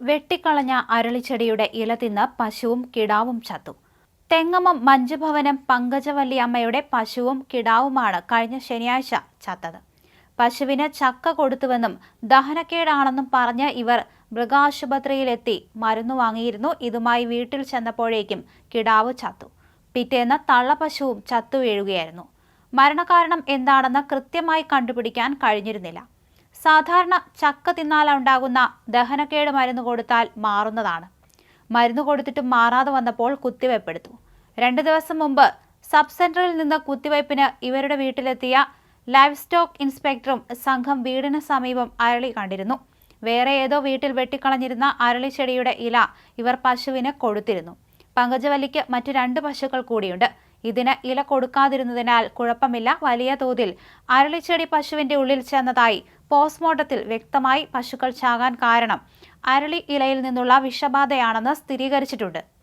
വെട്ടിക്കളഞ്ഞ അരളിച്ചെടിയുടെ ഇല തിന്ന് പശുവും കിടാവും ചത്തു. തെങ്ങമം മഞ്ജുഭവനം പങ്കജവല്ലി അമ്മയുടെ പശുവും കിടാവുമാണ് കഴിഞ്ഞ ശനിയാഴ്ച ചത്തത്. പശുവിന് ചക്ക കൊടുത്തുവെന്നും ദഹനക്കേടാണെന്നും പറഞ്ഞ് ഇവർ മൃഗാശുപത്രിയിലെത്തി മരുന്ന് വാങ്ങിയിരുന്നു. ഇതുമായി വീട്ടിൽ ചെന്നപ്പോഴേക്കും കിടാവ് ചത്തു. പിറ്റേന്ന് തള്ളപ്പശുവും ചത്തു വീഴുകയായിരുന്നു. മരണകാരണം എന്താണെന്ന് കൃത്യമായി കണ്ടുപിടിക്കാൻ കഴിഞ്ഞിരുന്നില്ല. സാധാരണ ചക്ക തിന്നാലുണ്ടാകുന്ന ദഹനക്കേട് മരുന്ന് കൊടുത്താൽ മാറുന്നതാണ്. മരുന്ന് കൊടുത്തിട്ടും മാറാതെ വന്നപ്പോൾ കുത്തിവയ്പ്പെടുത്തു. രണ്ട് ദിവസം മുമ്പ് സബ് സെന്ററിൽ നിന്ന് കുത്തിവയ്പ്പിന് ഇവരുടെ വീട്ടിലെത്തിയ ലൈഫ് സ്റ്റോക്ക് ഇൻസ്പെക്ടറും സംഘം വീടിന് സമീപം അരളി കണ്ടിരുന്നു. വേറെ ഏതോ വീട്ടിൽ വെട്ടിക്കളഞ്ഞിരുന്ന അരളി ചെടിയുടെ ഇല ഇവർ പശുവിന് കൊടുത്തിരുന്നു. പങ്കജവല്ലിക്ക് മറ്റു രണ്ട് പശുക്കൾ കൂടിയുണ്ട്. ഇതിന് ഇല കൊടുക്കാതിരുന്നതിനാൽ കുഴപ്പമില്ല. വലിയ തോതിൽ അരളിച്ചെടി പശുവിന്റെ ഉള്ളിൽ ചെന്നതായി പോസ്റ്റ്മോർട്ടത്തിൽ വ്യക്തമായി പശുക്കൾ ചാകാൻ കാരണം. അരളി ഇലയിൽ നിന്നുള്ള വിഷബാധയാണെന്ന് സ്ഥിരീകരിച്ചിട്ടുണ്ട്.